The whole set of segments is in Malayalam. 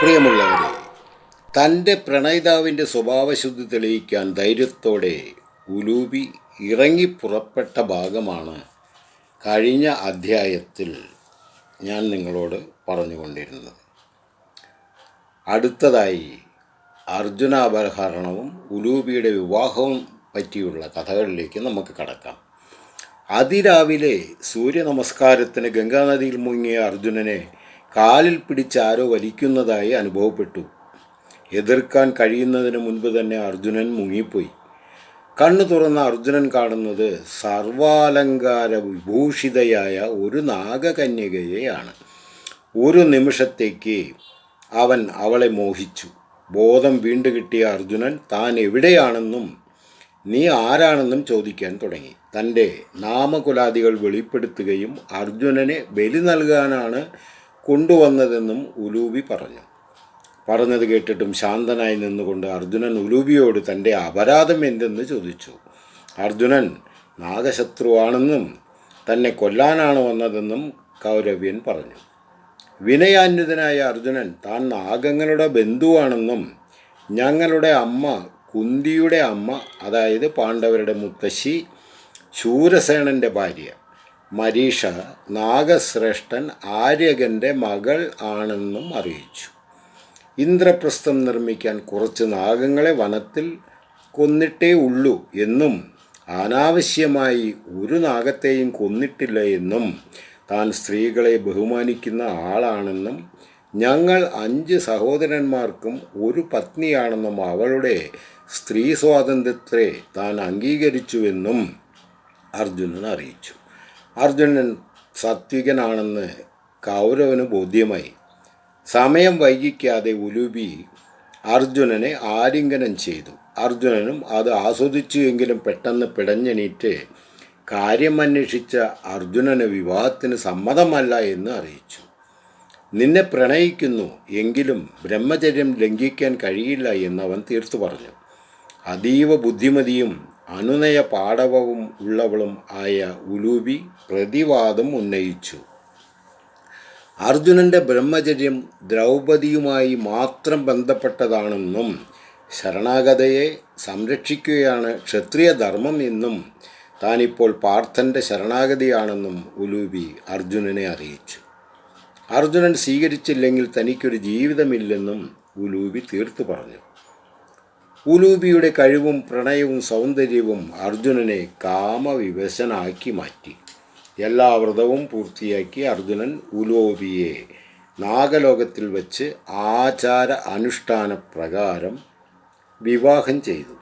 പ്രിയമുള്ളവരെ തന്റെ പ്രണയിതാവിന്റെ സ്വഭാവശുദ്ധി തെളിയിക്കാൻ ധൈര്യത്തോടെ ഉലൂബി ഇറങ്ങി പുറപ്പെട്ട ഭാഗമാണ് കഴിഞ്ഞ അധ്യായത്തിൽ ഞാൻ നിങ്ങളോട് പറഞ്ഞുകൊണ്ടിരുന്നത്. അടുത്തതായി അർജുനാപഹരണവും ഉലൂബിയുടെ വിവാഹവും പറ്റിയുള്ള കഥകളിലേക്ക് നമുക്ക് കടക്കാം. അതിരാവിലെ സൂര്യ നമസ്കാരത്തിന് ഗംഗാനദിയിൽ മുങ്ങിയ അർജുനനെ കാലിൽ പിടിച്ച് ആരോ വലിക്കുന്നതായി അനുഭവപ്പെട്ടു. എതിർക്കാൻ കഴിയുന്നതിന് മുൻപ് തന്നെ അർജുനൻ മുങ്ങിപ്പോയി. കണ്ണു തുറന്ന അർജുനൻ കാണുന്നത് സർവാലങ്കാര വിഭൂഷിതയായ ഒരു നാഗകന്യകയെയാണ്. ഒരു നിമിഷത്തേക്ക് അവൻ അവളെ മോഹിച്ചു. ബോധം വീണ്ടു കിട്ടിയ അർജുനൻ താൻ എവിടെയാണെന്നും നീ ആരാണെന്നും ചോദിക്കാൻ തുടങ്ങി. തന്റെ നാമകുലാദികൾ വെളിപ്പെടുത്തുകയും അർജുനനെ ബലി നൽകാനാണ് കൊണ്ടുവന്നതെന്നും ഉലൂബി പറഞ്ഞു. പറഞ്ഞത് കേട്ടിട്ടും ശാന്തനായി നിന്നുകൊണ്ട് അർജുനൻ ഉലൂബിയോട് തന്റെ അപരാധം എന്തെന്ന് ചോദിച്ചു. അർജുനൻ നാഗശത്രുവാണെന്നും തന്നെ കൊല്ലാനാണ് വന്നതെന്നും കൗരവ്യൻ പറഞ്ഞു. വിനയാന്വിതനായ അർജുനൻ താൻ നാഗങ്ങളുടെ ബന്ധുവാണെന്നും ഞങ്ങളുടെ അമ്മ കുന്തിയുടെ അമ്മ അതായത് പാണ്ഡവരുടെ മുത്തശ്ശി ശൂരസേനന്റെ ഭാര്യ മരീഷ നാഗശ്രേഷ്ഠൻ ആര്യകന്റെ മകൾ ആണെന്നും അറിയിച്ചു. ഇന്ദ്രപ്രസ്ഥം നിർമ്മിക്കാൻ കുറച്ച് നാഗങ്ങളെ വനത്തിൽ കൊന്നിട്ടേ ഉള്ളൂ എന്നും അനാവശ്യമായി ഒരു നാഗത്തെയും കൊന്നിട്ടില്ല എന്നും താൻ സ്ത്രീകളെ ബഹുമാനിക്കുന്ന ആളാണെന്നും ഞങ്ങൾ അഞ്ച് സഹോദരന്മാർക്കും ഒരു പത്നിയാണെന്നും അവളുടെ സ്ത്രീ സ്വാതന്ത്ര്യത്തെ താൻ അംഗീകരിച്ചുവെന്നും അർജുനൻ അറിയിച്ചു. അർജുനൻ സാത്വികനാണെന്ന് കൗരവന് ബോധ്യമായി. സമയം വൈകിക്കാതെ ഉലുബി അർജുനനെ ആലിംഗനം ചെയ്തു. അർജുനനും അത് ആസ്വദിച്ചു എങ്കിലും പെട്ടെന്ന് പിടഞ്ഞെണീറ്റ് കാര്യമന്വേഷിച്ച അർജുനന് വിവാഹത്തിന് സമ്മതമല്ല എന്ന് അറിയിച്ചു. നിന്നെ പ്രണയിക്കുന്നു എങ്കിലും ബ്രഹ്മചര്യം ലംഘിക്കാൻ കഴിയില്ല എന്ന് അവൻ തീർത്തു പറഞ്ഞു. അതീവ ബുദ്ധിമതിയും അനുനയ പാടവവും ഉള്ളവളും ആയ ഉലൂബി പ്രതിവാദം ഉന്നയിച്ചു. അർജുനന്റെ ബ്രഹ്മചര്യം ദ്രൗപദിയുമായി മാത്രം ബന്ധപ്പെട്ടതാണെന്നും ശരണാഗതയെ സംരക്ഷിക്കുകയാണ് ക്ഷത്രിയ ധർമ്മം എന്നും താനിപ്പോൾ പാർത്ഥന്റെ ശരണാഗതിയാണെന്നും ഉലൂബി അർജുനനെ അറിയിച്ചു. അർജുനൻ സ്വീകരിച്ചില്ലെങ്കിൽ തനിക്കൊരു ജീവിതമില്ലെന്നും ഉലൂബി തീർത്തു പറഞ്ഞു. ഉലൂബിയുടെ കഴിവും പ്രണയവും സൗന്ദര്യവും അർജുനനെ കാമവിവശനാക്കി മാറ്റി. എല്ലാ വ്രതവും പൂർത്തിയാക്കി അർജുനൻ ഉലോബിയെ നാഗലോകത്തിൽ വച്ച് ആചാര അനുഷ്ഠാന പ്രകാരം വിവാഹം ചെയ്തു.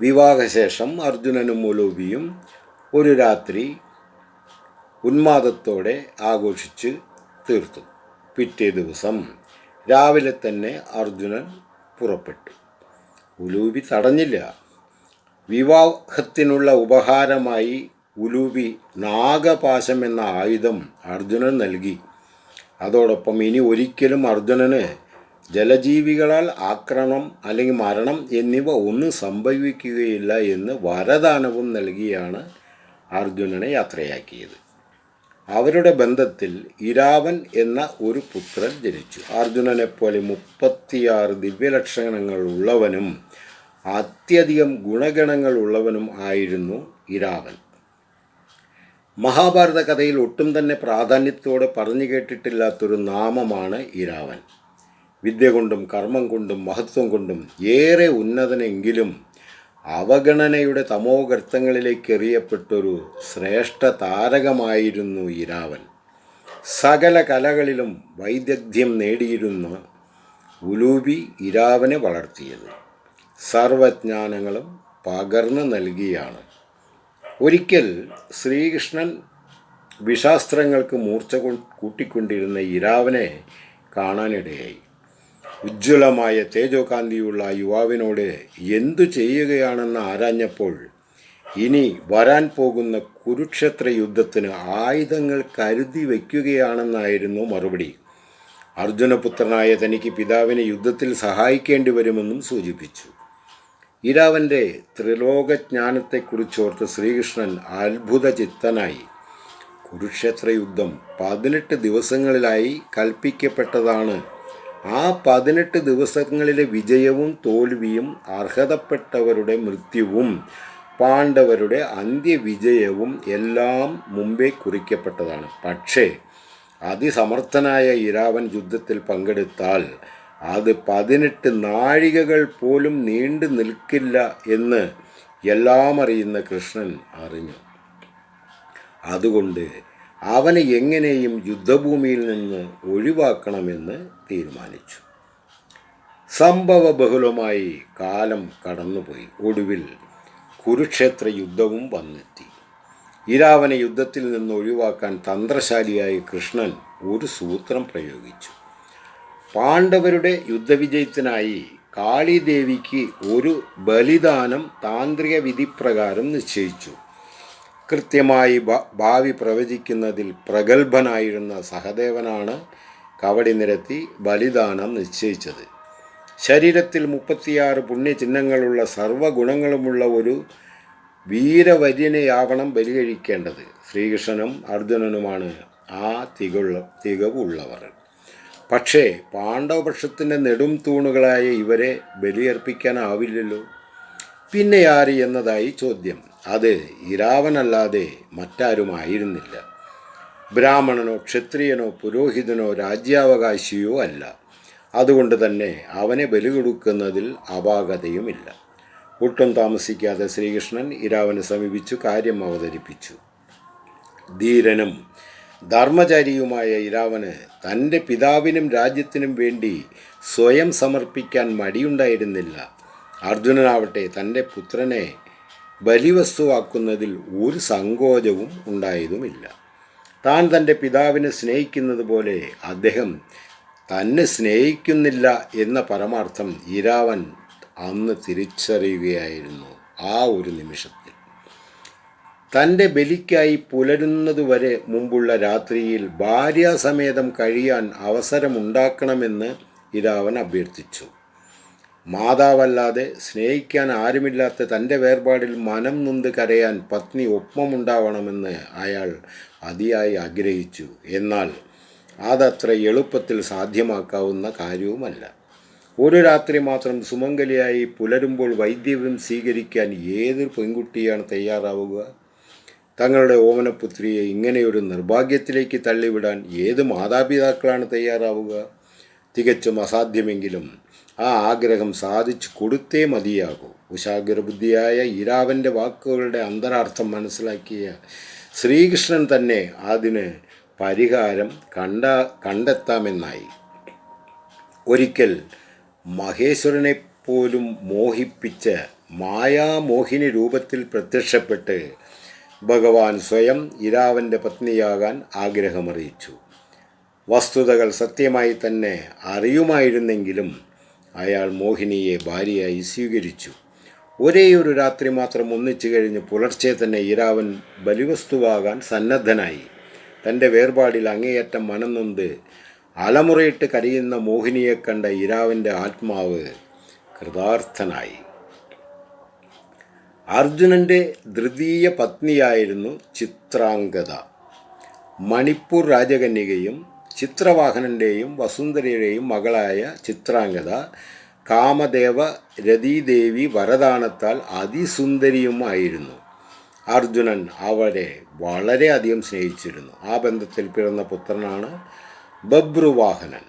വിവാഹശേഷം അർജുനനും ഉലോബിയും ഒരു രാത്രി ഉന്മാദത്തോടെ ആഘോഷിച്ച് തീർത്തു. പിറ്റേ ദിവസം രാവിലെ തന്നെ അർജുനൻ പുറപ്പെട്ടു. ഉലൂബി തടഞ്ഞില്ല. വിവാഹത്തിനുള്ള ഉപഹാരമായി ഉലൂബി നാഗപാശം എന്ന ആയുധം അർജുനൻ നൽകി. അതോടൊപ്പം ഇനി ഒരിക്കലും അർജുനന് ജലജീവികളാൽ ആക്രമണം അല്ലെങ്കിൽ മരണം എന്നിവ ഒന്നും സംഭവിക്കുകയില്ല എന്ന് വരദാനവും നൽകിയാണ് അർജുനനെ യാത്രയാക്കിയത്. അവരുടെ ബന്ധത്തിൽ ഇരാവൻ എന്ന ഒരു പുത്രൻ ജനിച്ചു. അർജുനനെപ്പോലെ മുപ്പത്തിയാറ് ദിവ്യലക്ഷണങ്ങൾ ഉള്ളവനും അത്യധികം ഗുണഗണങ്ങൾ ഉള്ളവനും ആയിരുന്നു ഇരാവൻ. മഹാഭാരത കഥയിൽ ഒട്ടും തന്നെ പ്രാധാന്യത്തോടെ പറഞ്ഞു കേട്ടിട്ടില്ലാത്തൊരു നാമമാണ് ഇരാവൻ. വിദ്യ കൊണ്ടും കർമ്മം കൊണ്ടും മഹത്വം കൊണ്ടും ഏറെ ഉന്നതനെങ്കിലും അവഗണനയുടെ തമോഗർത്തങ്ങളിലേക്ക് എറിയപ്പെട്ടൊരു ശ്രേഷ്ഠ താരകമായിരുന്നു ഇരാവൻ. സകല കലകളിലും വൈദഗ്ധ്യം നേടിയിരുന്ന ഉലൂബി ഇരാവനെ വളർത്തിയത്. സർവജ്ഞാനങ്ങളും പകർന്നു നൽകിയാണ്. ഒരിക്കൽ ശ്രീകൃഷ്ണൻ വിശാസ്ത്രങ്ങൾക്ക് മൂർച്ച കൂട്ടിക്കൊണ്ടിരുന്ന ഇരാവനെ കാണാനിടയായി. ഉജ്ജ്വലമായ തേജോകാന്തിയുള്ള യുവാവിനോട് എന്തു ചെയ്യുകയാണെന്ന് ആരാഞ്ഞപ്പോൾ ഇനി വരാൻ പോകുന്ന കുരുക്ഷേത്ര യുദ്ധത്തിന് ആയുധങ്ങൾ കരുതി വയ്ക്കുകയാണെന്നായിരുന്നു മറുപടി. അർജുനപുത്രനായ തനിക്ക് പിതാവിനെ യുദ്ധത്തിൽ സഹായിക്കേണ്ടി വരുമെന്നും സൂചിപ്പിച്ചു. ഇരാവന്റെ ത്രിലോകജ്ഞാനത്തെക്കുറിച്ചോർത്ത് ശ്രീകൃഷ്ണൻ അത്ഭുത ചിത്തനായി കുരുക്ഷേത്ര യുദ്ധം പതിനെട്ട് ദിവസങ്ങളിലായി കൽപ്പിക്കപ്പെട്ടതാണ് ആ പതിനെട്ട് ദിവസങ്ങളിലെ വിജയവും തോൽവിയും അർഹതപ്പെട്ടവരുടെ മൃത്യുവും പാണ്ഡവരുടെ അന്ത്യവിജയവും എല്ലാം മുമ്പേ കുറിക്കപ്പെട്ടതാണ്. പക്ഷേ അതിസമർത്ഥനായ ഇരാവൻ യുദ്ധത്തിൽ പങ്കെടുത്താൽ അത് പതിനെട്ട് നാഴികകൾ പോലും നീണ്ടു നിൽക്കില്ല എന്ന് എല്ലാം അറിയുന്ന കൃഷ്ണൻ അറിഞ്ഞു. അതുകൊണ്ട് അവനെ എങ്ങനെയും യുദ്ധഭൂമിയിൽ നിന്ന് ഒഴിവാക്കണമെന്ന് തീരുമാനിച്ചു. സംഭവ ബഹുലമായി കാലം കടന്നുപോയി. ഒടുവിൽ കുരുക്ഷേത്ര യുദ്ധവും വന്നെത്തി. ഇരാവനെ യുദ്ധത്തിൽ നിന്ന് ഒഴിവാക്കാൻ തന്ത്രശാലിയായ കൃഷ്ണൻ ഒരു സൂത്രം പ്രയോഗിച്ചു. പാണ്ഡവരുടെ യുദ്ധവിജയത്തിനായി കാളിദേവിക്ക് ഒരു ബലിദാനം താന്ത്രിക വിധിപ്രകാരം നിശ്ചയിച്ചു. കൃത്യമായി ഭാവി പ്രവചിക്കുന്നതിൽ പ്രഗത്ഭനായിരുന്ന സഹദേവനാണ് കവടി നിരത്തി ബലിദാനം നിശ്ചയിച്ചത്. ശരീരത്തിൽ മുപ്പത്തിയാറ് പുണ്യചിഹ്നങ്ങളുള്ള സർവഗുണങ്ങളുമുള്ള ഒരു വീരവര്യനെയാവണം ബലി കഴിക്കേണ്ടത് ശ്രീകൃഷ്ണനും അർജുനനുമാണ് ആ തികുള്ള തികവുള്ളവർ. പക്ഷേ പാണ്ഡവപക്ഷത്തിന്റെ നെടും തൂണുകളായ ഇവരെ ബലിയർപ്പിക്കാനാവില്ലല്ലോ. പിന്നെ ആര് എന്നതായി ചോദ്യം. അത് ഇരാവനല്ലാതെ മറ്റാരുമായിരുന്നില്ല. ബ്രാഹ്മണനോ ക്ഷത്രിയനോ പുരോഹിതനോ രാജ്യാവകാശിയോ അല്ല. അതുകൊണ്ട് തന്നെ അവനെ ബലി കൊടുക്കുന്നതിൽ അപാകതയുമില്ല. ഒട്ടും താമസിക്കാതെ ശ്രീകൃഷ്ണൻ ഇരാവനെ സമീപിച്ചു കാര്യം അവതരിപ്പിച്ചു. ധീരനും ധർമ്മചാരിയുമായ ഇരാവന് തന്റെ പിതാവിനും രാജ്യത്തിനും വേണ്ടി സ്വയം സമർപ്പിക്കാൻ മടിയുണ്ടായിരുന്നില്ല. അർജുനനാവട്ടെ തന്റെ പുത്രനെ ബലിവസ്തുവാക്കുന്നതിൽ ഒരു സങ്കോചവും ഉണ്ടായതുമില്ല. താൻ തന്റെ പിതാവിനെ സ്നേഹിക്കുന്നത് പോലെ അദ്ദേഹം തന്നെ സ്നേഹിക്കുന്നില്ല എന്ന പരമാർത്ഥം ഇരാവൻ അന്ന് തിരിച്ചറിയുകയായിരുന്നു ആ ഒരു നിമിഷത്തിൽ. തന്റെ ബലിക്കായി പുലരുന്നതുവരെ മുമ്പുള്ള രാത്രിയിൽ ഭാര്യാസമേതം കഴിയാൻ അവസരമുണ്ടാക്കണമെന്ന് ഇരാവൻ അഭ്യർത്ഥിച്ചു. മാതാവല്ലാതെ സ്നേഹിക്കാൻ ആരുമില്ലാത്ത തന്റെ വേർപാടിൽ മനം നൊന്ത് കരയാൻ പത്നി ഒപ്പമുണ്ടാവണമെന്ന് അയാൾ അതിയായി ആഗ്രഹിച്ചു. എന്നാൽ അതത്ര എളുപ്പത്തിൽ സാധ്യമാക്കാവുന്ന കാര്യവുമല്ല. ഒരു രാത്രി മാത്രം സുമംഗലിയായി പുലരുമ്പോൾ വൈദ്യവും സ്വീകരിക്കാൻ ഏതൊരു പെൺകുട്ടിയാണ് തയ്യാറാവുക? തങ്ങളുടെ ഓമനപുത്രിയെ ഇങ്ങനെയൊരു നിർഭാഗ്യത്തിലേക്ക് തള്ളിവിടാൻ ഏത് മാതാപിതാക്കളാണ് തയ്യാറാവുക? തികച്ചും അസാധ്യമെങ്കിലും ആ ആഗ്രഹം സാധിച്ചു കൊടുത്തേ മതിയാകൂ. കുശാഗ്രബുദ്ധിയായ ഇരാവന്റെ വാക്കുകളുടെ അന്തരാർത്ഥം മനസ്സിലാക്കിയ ശ്രീകൃഷ്ണൻ തന്നെ അതിന് പരിഹാരം കണ്ട കണ്ടെത്താമെന്നായി. ഒരിക്കൽ മഹേശ്വരനെ പോലും മോഹിപ്പിച്ച് മായാമോഹിനി രൂപത്തിൽ പ്രത്യക്ഷപ്പെട്ട് ഭഗവാൻ സ്വയം ഇരാവന്റെ പത്നിയാകാൻ ആഗ്രഹമറിയിച്ചു. വസ്തുതകൾ സത്യമായി തന്നെ അറിയുമായിരുന്നെങ്കിലും അയാൾ മോഹിനിയെ ഭാര്യയായി സ്വീകരിച്ചു. ഒരേയൊരു രാത്രി മാത്രം ഒന്നിച്ചു കഴിഞ്ഞ് പുലർച്ചെ തന്നെ ഇരാവൻ ബലിവസ്തുവാകാൻ സന്നദ്ധനായി. തന്റെ വേർപാടിൽ അങ്ങേയറ്റം മനംനൊന്ത് അലമുറയിട്ട് കരയുന്ന മോഹിനിയെ കണ്ട ഇരാവിന്റെ ആത്മാവ് കൃതാർത്ഥനായി. അർജുനന്റെ ദ്വിതീയ പത്നിയായിരുന്നു ചിത്രാംഗത മണിപ്പൂർ രാജകന്യകയും ചിത്രവാഹനന്റെയും വസുന്ധരയുടെയും മകളായ ചിത്രാംഗത കാമദേവ രതീദേവി വരദാനത്താൽ അതിസുന്ദരിയുമായിരുന്നു. അർജുനൻ അവരെ വളരെയധികം സ്നേഹിച്ചിരുന്നു. ആ ബന്ധത്തിൽ പിറന്ന പുത്രനാണ് ബബ്രുവാഹനൻ.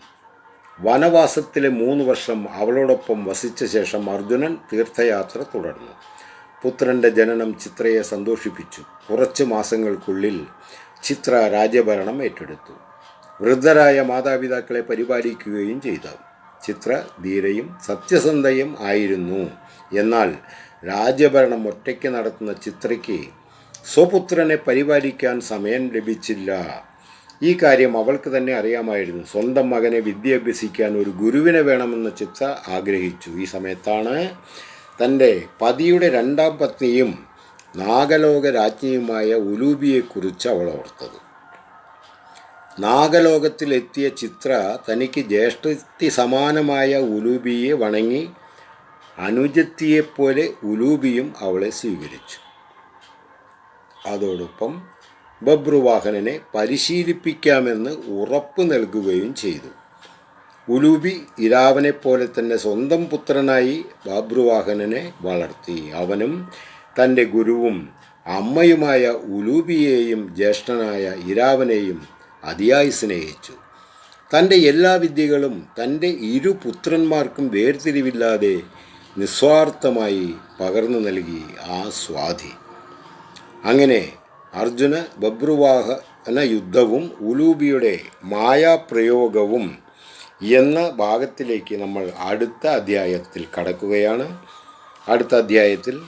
വനവാസത്തിലെ മൂന്ന് വർഷം അവളോടൊപ്പം വസിച്ച ശേഷം അർജുനൻ തീർത്ഥയാത്ര തുടർന്നു. പുത്രന്റെ ജനനം ചിത്രയെ സന്തോഷിപ്പിച്ചു. കുറച്ച് മാസങ്ങൾക്കുള്ളിൽ ചിത്ര രാജ്യഭരണം ഏറ്റെടുത്തു. വൃദ്ധരായ മാതാപിതാക്കളെ പരിപാലിക്കുകയും ചെയ്തു. ചിത്ര ധീരയും സത്യസന്ധയും ആയിരുന്നു. എന്നാൽ രാജ്യഭരണം ഒറ്റയ്ക്ക് നടത്തുന്ന ചിത്രയ്ക്ക് സ്വപുത്രനെ പരിപാലിക്കാൻ സമയം ലഭിച്ചില്ല. ഈ കാര്യം അവൾക്ക് തന്നെ അറിയാമായിരുന്നു. സ്വന്തം മകനെ വിദ്യ അഭ്യസിക്കാൻ ഒരു ഗുരുവിനെ വേണമെന്ന് ചിത്ര ആഗ്രഹിച്ചു. ഈ സമയത്താണ് തന്റെ പതിയുടെ രണ്ടാം പത്നിയും നാഗലോക രാജ്ഞിയുമായ ഉലൂബിയെക്കുറിച്ച് അവൾ ഓർത്തത്. നാഗലോകത്തിലെത്തിയ ചിത്ര തനിക്ക് ജ്യേഷ്ഠത്തി സമാനമായ ഉലൂബിയെ വണങ്ങി അനുജത്തിയെപ്പോലെ ഉലൂബിയും അവളെ സ്വീകരിച്ചു. അതോടൊപ്പം ബബ്രുവാഹനനെ പരിശീലിപ്പിക്കാമെന്ന് ഉറപ്പ് നൽകുകയും ചെയ്തു. ഉലൂബി ഇരാവനെപ്പോലെ തന്നെ സ്വന്തം പുത്രനായി ബാബ്രുവാഹനനെ വളർത്തി. അവനും തന്റെ ഗുരുവും അമ്മയുമായ ഉലൂബിയെയും ജ്യേഷ്ഠനായ ഇരാവനെയും അതിയായി സ്നേഹിച്ചു. തന്റെ എല്ലാ വിദ്യകളും തന്റെ ഇരു പുത്രന്മാർക്കും വേർതിരിവില്ലാതെ നിസ്വാർത്ഥമായി പകർന്നു നൽകി ആ സ്വാധി. അങ്ങനെ അർജുന ബബ്രുവാഹന യുദ്ധവും ഉലൂബിയുടെ മായാപ്രയോഗവും എന്ന ഭാഗത്തിലേക്ക് നമ്മൾ അടുത്ത അധ്യായത്തിൽ കടക്കുകയാണ്. അടുത്ത അധ്യായത്തിൽ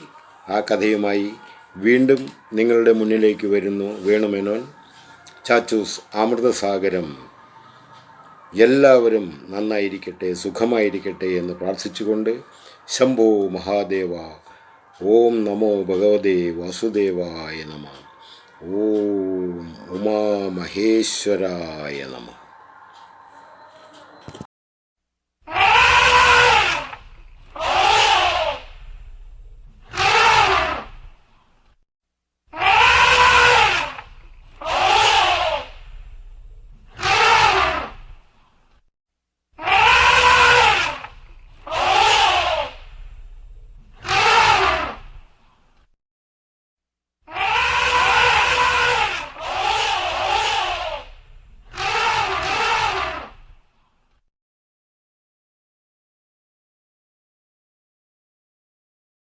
ആ കഥയുമായി വീണ്ടും നിങ്ങളുടെ മുന്നിലേക്ക് വരുന്നു വേണുമേനോൻ. ചാച്ചൂസ് അമൃതസാഗരം എല്ലാവരും നന്നായിരിക്കട്ടെ സുഖമായിരിക്കട്ടെ എന്ന് പ്രാർത്ഥിച്ചുകൊണ്ട് ശംഭോ മഹാദേവ ഓം നമോ ഭഗവതേ വാസുദേവായ നമ ഓം ഉമാമഹേശ്വരായ നമ.